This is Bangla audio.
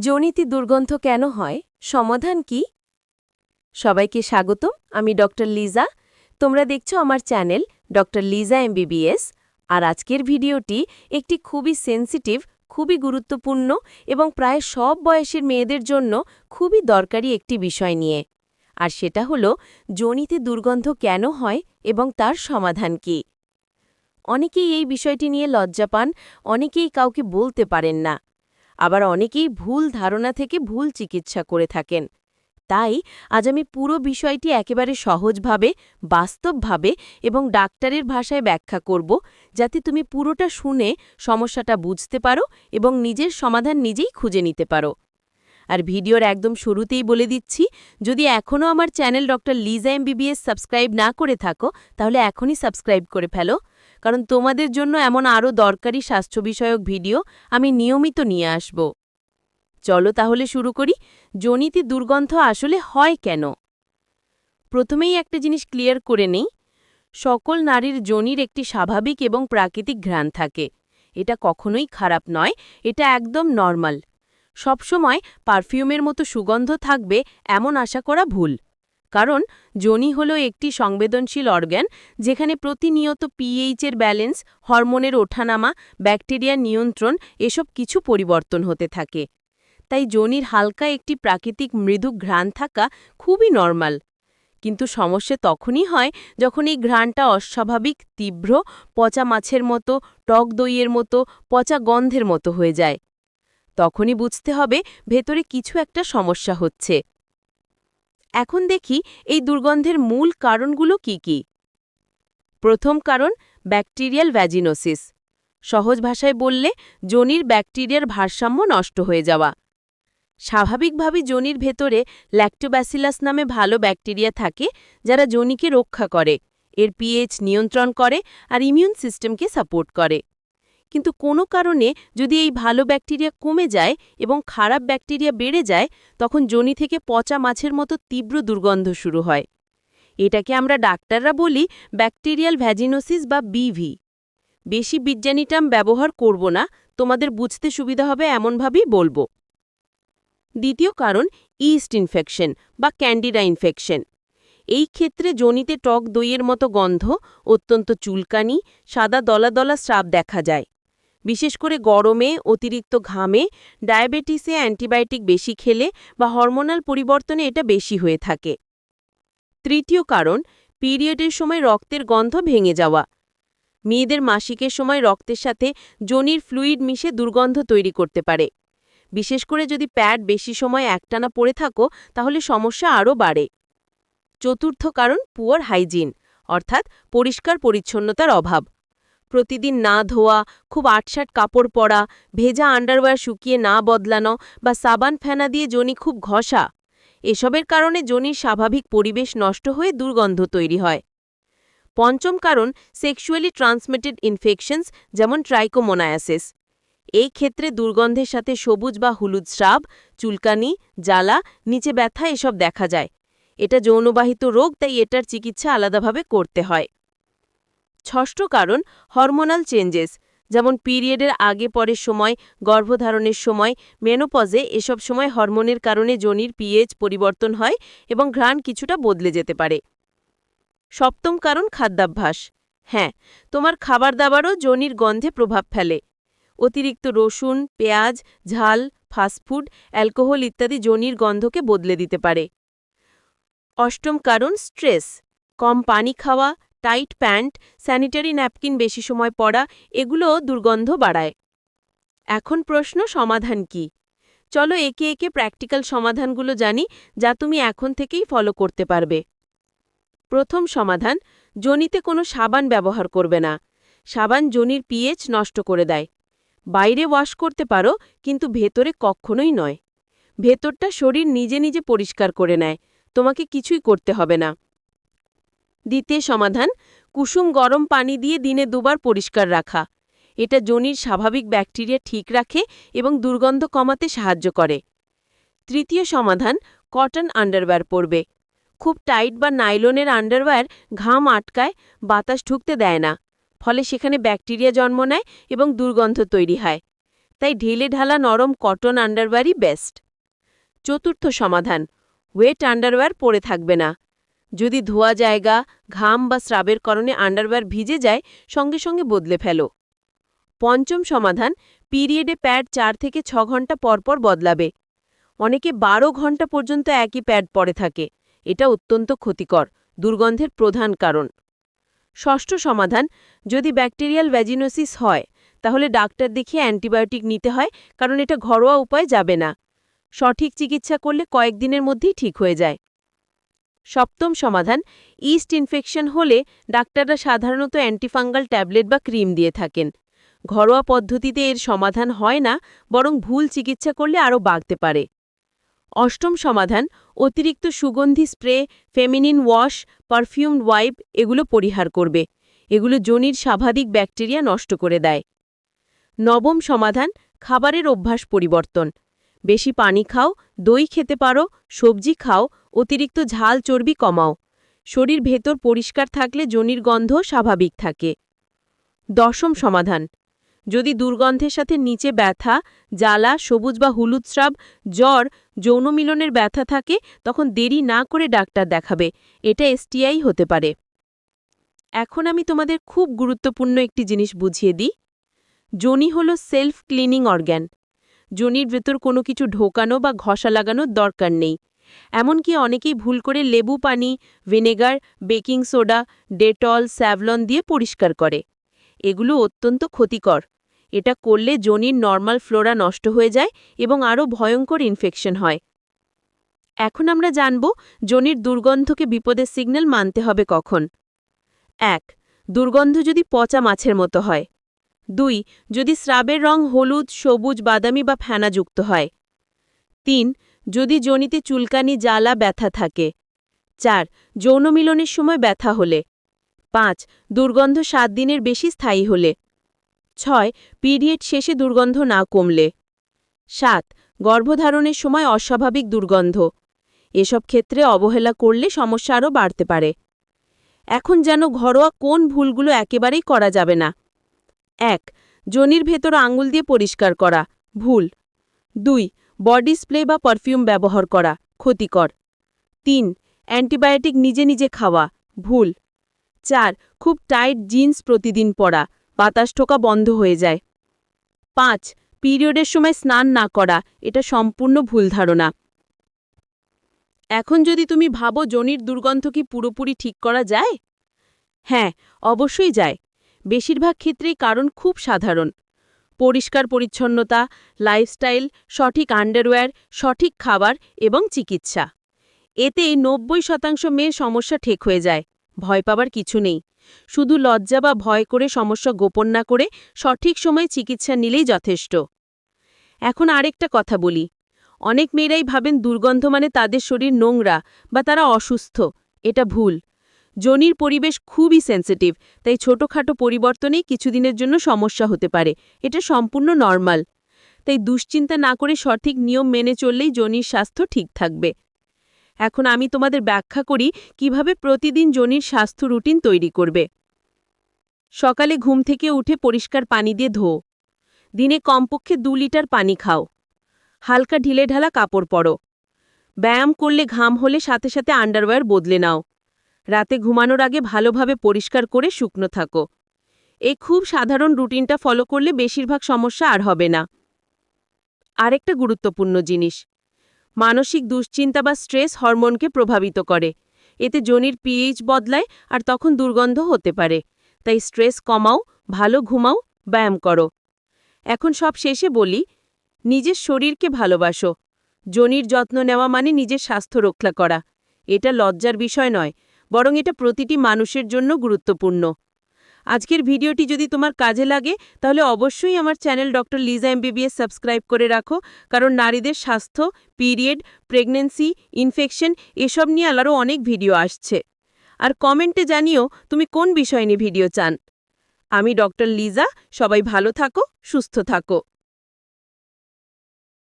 জনিতে দুর্গন্ধ কেন হয়? সমাধান কি? সবাইকে স্বাগতম, আমি ডক্টর লিজা। তোমরা দেখছ আমার চ্যানেল ডক্টর লিজা এমবিবিএস। আর আজকের ভিডিওটি একটি খুবই সেন্সিটিভ, খুবই গুরুত্বপূর্ণ এবং প্রায় সব বয়সের মেয়েদের জন্য খুবই দরকারি একটি বিষয় নিয়ে। আর সেটা হলো, জনিতে দুর্গন্ধ কেন হয় এবং তার সমাধান কি? অনেকেই এই বিষয়টি নিয়ে লজ্জা পান, অনেকেই কাউকে বলতে পারেন না। আবার অনেকেই ভুল ধারণা থেকে ভুল চিকিৎসা করে থাকেন। তাই আজ আমি পুরো বিষয়টি একেবারে সহজভাবে, বাস্তবভাবে এবং ডাক্তারের ভাষায় ব্যাখ্যা করব, যাতে তুমি পুরোটা শুনে সমস্যাটা বুঝতে পারো এবং নিজের সমাধান নিজেই খুঁজে নিতে পারো। আর ভিডিওর একদম শুরুতেই বলে দিচ্ছি, যদি এখনও আমার channel doctor Liza MBBS subscribe না করে থাকো, তাহলে এখনই সাবস্ক্রাইব করে ফেলো। কারণ তোমাদের জন্য এমন আরও দরকারি স্বাস্থ্য বিষয়ক ভিডিও আমি নিয়মিত নিয়ে আসব। চলো তাহলে শুরু করি। জনিতে দুর্গন্ধ আসলে হয় কেন? প্রথমেই একটা জিনিস ক্লিয়ার করে নেই। সকল নারীর জনির একটি স্বাভাবিক এবং প্রাকৃতিক ঘ্রাণ থাকে। এটা কখনোই খারাপ নয়, এটা একদম নর্মাল। সবসময় পারফিউমের মতো সুগন্ধ থাকবে, এমন আশা করা ভুল। কারণ যোনি হল একটি সংবেদনশীল অর্গ্যান যেখানে প্রতিনিয়ত পিএইচের ব্যালেন্স, হরমোনের ওঠানামা ব্যাকটেরিয়ার নিয়ন্ত্রণ এসব কিছু পরিবর্তন হতে থাকে। তাই যোনির হালকা একটি প্রাকৃতিক মৃদু ঘ্রাণ থাকা খুবই নর্মাল। কিন্তু সমস্যা তখনই হয় যখন এই ঘ্রাণটা অস্বাভাবিক, তীব্র, পচা মাছের মতো, টক দইয়ের মতো, পচা গন্ধের মতো হয়ে যায়। তখনই বুঝতে হবে ভেতরে কিছু একটা সমস্যা হচ্ছে। এখন দেখি এই দুর্গন্ধের মূল কারণগুলো কি কি। প্রথম কারণ, ব্যাকটেরিয়াল ভ্যাজিনোসিস। সহজ ভাষায় বললে, জনির ব্যাকটেরিয়ার ভারসাম্য নষ্ট হয়ে যাওয়া। স্বাভাবিকভাবে জনির ভেতরে ল্যাক্টোব্যাসিলাস নামে ভালো ব্যাকটেরিয়া থাকে, যারা জনিকে রক্ষা করে। এর পিএইচ নিয়ন্ত্রণ করে আর ইমিউন সিস্টেমকে সাপোর্ট করে। কিন্তু কোনো কারণে যদি এই ভালো ব্যাকটেরিয়া কমে যায় এবং খারাপ ব্যাকটেরিয়া বেড়ে যায়, তখন জনি থেকে পচা মাছের মতো তীব্র দুর্গন্ধ শুরু হয়। এটাকে আমরা ডাক্তাররা বলি ব্যাকটেরিয়াল ভ্যাজিনোসিস বা বিভি বেশি বিজ্ঞানীটাম ব্যবহার করব না, তোমাদের বুঝতে সুবিধা হবে এমনভাবেই বলব। দ্বিতীয় কারণ, ইস্ট ইনফেকশন বা ক্যান্ডিডা ইনফেকশন। এই ক্ষেত্রে জনিতে টক দইয়ের মতো গন্ধ, অত্যন্ত চুলকানি, সাদা দলা দলা স্রাব দেখা যায়। বিশেষ করে গরমে, অতিরিক্ত ঘামে, ডায়াবেটিসে অ্যান্টিবায়োটিক বেশি খেলে বা হরমোনাল পরিবর্তনে এটা বেশি হয়ে থাকে। তৃতীয় কারণ, পিরিয়ডের সময় রক্তের গন্ধ ভেঙে যাওয়া। মেয়েদের মাসিকের সময় রক্তের সাথে জনির ফ্লুইড মিশে দুর্গন্ধ তৈরি করতে পারে। বিশেষ করে যদি প্যাড বেশি সময় একটানা পড়ে থাকো, তাহলে সমস্যা আরও বাড়ে। চতুর্থ কারণ, পুয়ার হাইজিন, অর্থাৎ পরিষ্কার পরিচ্ছন্নতার অভাব। প্রতিদিন না ধোয়া, খুব আটসাট কাপড় পরা, ভেজা আন্ডারওয়্যার শুকিয়ে না বদলানো বা সাবান ফেনা দিয়ে জনি খুব ঘষা। এসবের কারণে জনির স্বাভাবিক পরিবেশ নষ্ট হয়ে দুর্গন্ধ তৈরি হয়। পঞ্চম কারণ সেক্সুয়ালি ট্রান্সমিটেড ইনফেকশনস যেমন ট্রাইকোমোনায়াসিস এই ক্ষেত্রে দুর্গন্ধের সাথে সবুজ বা হলুদ স্রাব, চুলকানি, জ্বালা, নিচে ব্যথা এসব দেখা যায়। এটা যৌনবাহিত রোগ, তাই এটার চিকিৎসা আলাদাভাবে করতে হয়। ষষ্ঠ কারণ হরমোনাল চেঞ্জেস, যেমন পিরিয়ডের আগে পরের সময়, গর্ভধারণের সময়, মেনোপজে এসব সময় হরমোনের কারণে জনির পিএইচ পরিবর্তন হয় এবং ঘ্রাণ কিছুটা বদলে যেতে পারে। সপ্তম কারণ খাদ্যাভ্যাস। হ্যাঁ তোমার খাবার দাবারও জনির গন্ধে প্রভাব ফেলে। অতিরিক্ত রসুন, পেঁয়াজ, ঝাল ফাস্টফুড অ্যালকোহল ইত্যাদি জনির গন্ধকে বদলে দিতে পারে। অষ্টম কারণ স্ট্রেস। কম পানি খাওয়া টাইট প্যান্ট, স্যানিটারি ন্যাপকিন বেশি সময় পড়া, এগুলো দুর্গন্ধ বাড়ায়। এখন প্রশ্ন, সমাধান কি? চলো একে একে প্র্যাকটিক্যাল সমাধানগুলো জানি, যা তুমি এখন থেকেই ফলো করতে পারবে। প্রথম সমাধান, জনিতে কোনো সাবান ব্যবহার করবে না। সাবান জনির পিএইচ নষ্ট করে দেয়। বাইরে ওয়াশ করতে পারো, কিন্তু ভেতরে কখনোই নয়। ভেতরটা শরীর নিজে নিজে পরিষ্কার করে নেয়। তোমাকে কিছুই করতে হবে না। দ্বিতীয় সমাধান, কুসুম গরম পানি দিয়ে দিনে দুবার পরিষ্কার রাখা। এটা জনির স্বাভাবিক ব্যাকটেরিয়া ঠিক রাখে এবং দুর্গন্ধ কমাতে সাহায্য করে। তৃতীয় সমাধান, কটন আন্ডারওয়্যার পরবে। খুব টাইট বা নাইলনের আন্ডারওয়্যার ঘাম আটকায়, বাতাস ঢুকতে দেয় না। ফলে সেখানে ব্যাকটেরিয়া জন্ম নেয় এবং দুর্গন্ধ তৈরি হয়। তাই ঢেলে ঢালা নরম কটন আন্ডারওয়্যারই বেস্ট। চতুর্থ সমাধান, ওয়েট আন্ডারওয়্যার পরে থাকবে না। যদি ধোয়া জায়গা, ঘাম বা স্রাবের কারণে আন্ডারওয়্যার ভিজে যায়, সঙ্গে সঙ্গে বদলে ফেলো। পঞ্চম সমাধান, পিরিয়ডে প্যাড চার থেকে ছ ঘণ্টা পরপর বদলাবে। অনেকে বারো ঘণ্টা পর্যন্ত একই প্যাড পরে থাকে। এটা অত্যন্ত ক্ষতিকর, দুর্গন্ধের প্রধান কারণ। ষষ্ঠ সমাধান, যদি ব্যাকটেরিয়াল ভ্যাজিনোসিস হয়, তাহলে ডাক্তার দেখিয়ে অ্যান্টিবায়োটিক নিতে হয়, কারণ এটা ঘরোয়া উপায় যাবে না। সঠিক চিকিৎসা করলে কয়েকদিনের মধ্যেই ঠিক হয়ে যায়। সপ্তম সমাধান, ইস্ট ইনফেকশন হলে ডাক্তাররা সাধারণত অ্যান্টিফাঙ্গাল ট্যাবলেট বা ক্রিম দিয়ে থাকেন। ঘরোয়া পদ্ধতিতে এর সমাধান হয় না, বরং ভুল চিকিৎসা করলে আরও বাড়তে পারে। অষ্টম সমাধান, অতিরিক্ত সুগন্ধি spray, feminine wash, perfumed wipe এগুলো পরিহার করবে। এগুলো যোনির স্বাভাবিক ব্যাকটেরিয়া নষ্ট করে দেয়। নবম সমাধান, খাবারের অভ্যাস পরিবর্তন। বেশি পানি খাও, দই খেতে পারো, সবজি খাও, অতিরিক্ত ঝাল চর্বি কমাও। শরীর ভেতর পরিষ্কার থাকলে যোনির গন্ধ স্বাভাবিক থাকে। দশম সমাধান। যদি দুর্গন্ধের সাথে নিচে ব্যথা, জ্বালা, সবুজ বা হলুদ জ্বর, যৌন মিলনের ব্যথা থাকে, তখন দেরি না করে ডাক্তার দেখাবে। এটা এসটিআই হতে পারে। এখন আমি তোমাদের খুব গুরুত্বপূর্ণ একটি জিনিস বুঝিয়ে দিই। যোনি হল সেলফ ক্লিনিং অর্গ্যান। যোনির ভেতর কোনো কিছু ঢোকানো বা ঘষা লাগানোর দরকার নেই। এমনকি অনেকেই ভুল করে লেবু পানি, vinegar, baking soda, Dettol, Savlon দিয়ে পরিষ্কার করে। এগুলো অত্যন্ত ক্ষতিকর। এটা করলে যোনির নর্মাল ফ্লোরা নষ্ট হয়ে যায় এবং আরও ভয়ঙ্কর ইনফেকশন হয়। এখন আমরা জানব যোনির দুর্গন্ধকে বিপদের সিগন্যাল মানতে হবে কখন। এক, দুর্গন্ধ যদি পচা মাছের মতো হয়। দুই, যদি স্রাবের রং হলুদ, সবুজ, বাদামি বা ফেনাযুক্ত হয়। তিন, যদি জনিতে চুলকানি, জ্বালা, ব্যথা থাকে। চার, যৌন মিলনের সময় ব্যথা হলে। পাঁচ, দুর্গন্ধ সাত দিনের বেশি স্থায়ী হলে। ছয়, পিরিয়ড শেষে দুর্গন্ধ না কমলে। সাত, গর্ভধারণের সময় অস্বাভাবিক দুর্গন্ধ। এসব ক্ষেত্রে অবহেলা করলে সমস্যা আরও বাড়তে পারে। এখন যেন ঘরোয়া কোন ভুলগুলো একেবারেই করা যাবে না। এক যোনির ভেতর আঙুল দিয়ে পরিষ্কার করা, ভুল। দুই, বডি স্প্রে বা পারফিউম ব্যবহার করা, ক্ষতিকর। তিন, অ্যান্টিবায়োটিক নিজে নিজে খাওয়া, ভুল। চার, খুব টাইট জিন্স প্রতিদিন পরা, বাতাস ঠোকা বন্ধ হয়ে যায়। পাঁচ, পিরিয়ডের সময় স্নান না করা, এটা সম্পূর্ণ ভুল ধারণা। এখন যদি তুমি ভাবো জনির দুর্গন্ধ কি পুরোপুরি ঠিক করা যায়? হ্যাঁ অবশ্যই যায়। বেশিরভাগ ক্ষেত্রেই কারণ খুব সাধারণ। পরিষ্কার পরিচ্ছন্নতা লাইফস্টাইল সঠিক আন্ডারওয়্যার সঠিক খাবার এবং চিকিৎসা। এতে নব্বই শতাংশ মেয়ের সমস্যা ঠিক হয়ে যায়, ভয় পাবার কিছু নেই। শুধু লজ্জা বা ভয় করে সমস্যা গোপন না করে সঠিক সময়ে চিকিৎসা নিলেই যথেষ্ট। এখন আরেকটা কথা বলি। অনেক মেয়েরাই ভাবেন দুর্গন্ধ মানে তাদের শরীর নোংরা বা তারা অসুস্থ, এটা ভুল। যোনির পরিবেশ খুবই সেন্সিটিভ তাই ছোটখাটো পরিবর্তনেই কিছুদিনের জন্য সমস্যা হতে পারে। এটা সম্পূর্ণ নর্মাল তাই দুশ্চিন্তা না করে সঠিক নিয়ম মেনে চললেই যোনির স্বাস্থ্য ঠিক থাকবে। এখন আমি তোমাদের ব্যাখ্যা করি কীভাবে প্রতিদিন যোনির স্বাস্থ্য রুটিন তৈরি করবে। সকালে ঘুম থেকে উঠে পরিষ্কার পানি দিয়ে ধো। দিনে কমপক্ষে দু লিটার পানি খাও। হালকা ঢিলে ঢালা কাপড় পরো। ব্যায়াম করলে ঘাম হলে সাথে সাথে আন্ডারওয়্যার বদলে নাও। রাতে ঘুমানোর আগে ভালোভাবে পরিষ্কার করে শুকনো থাকো। এই খুব সাধারণ রুটিনটা ফলো করলে বেশিরভাগ সমস্যা আর হবে না। আরেকটা গুরুত্বপূর্ণ জিনিস, মানসিক দুশ্চিন্তা বা স্ট্রেস হরমোনকে প্রভাবিত করে। এতে যোনির পিএইচ বদলায় আর তখন দুর্গন্ধ হতে পারে। তাই স্ট্রেস কমাও, ভালো ঘুমাও, ব্যায়াম করো। এখন সব শেষে বলি, নিজের শরীরকে ভালোবাসো। যোনির যত্ন নেওয়া মানে নিজের স্বাস্থ্য রক্ষা করা। এটা লজ্জার বিষয় নয় বরং এটা প্রতিটি মানুষের জন্য গুরুত্বপূর্ণ। আজকের ভিডিওটি যদি তোমার কাজে লাগে, তাহলে অবশ্যই আমার channel doctor Liza MBBS subscribe করে রাখো, কারণ নারীদের স্বাস্থ্য, পিরিয়ড, প্রেগনেন্সি, ইনফেকশন এসব নিয়ে আলারও অনেক ভিডিও আসছে। আর কমেন্টে জানিও তুমি কোন বিষয় নিয়ে ভিডিও চান। আমি ডক্টর লিজা, সবাই ভালো থাকো, সুস্থ থাকো।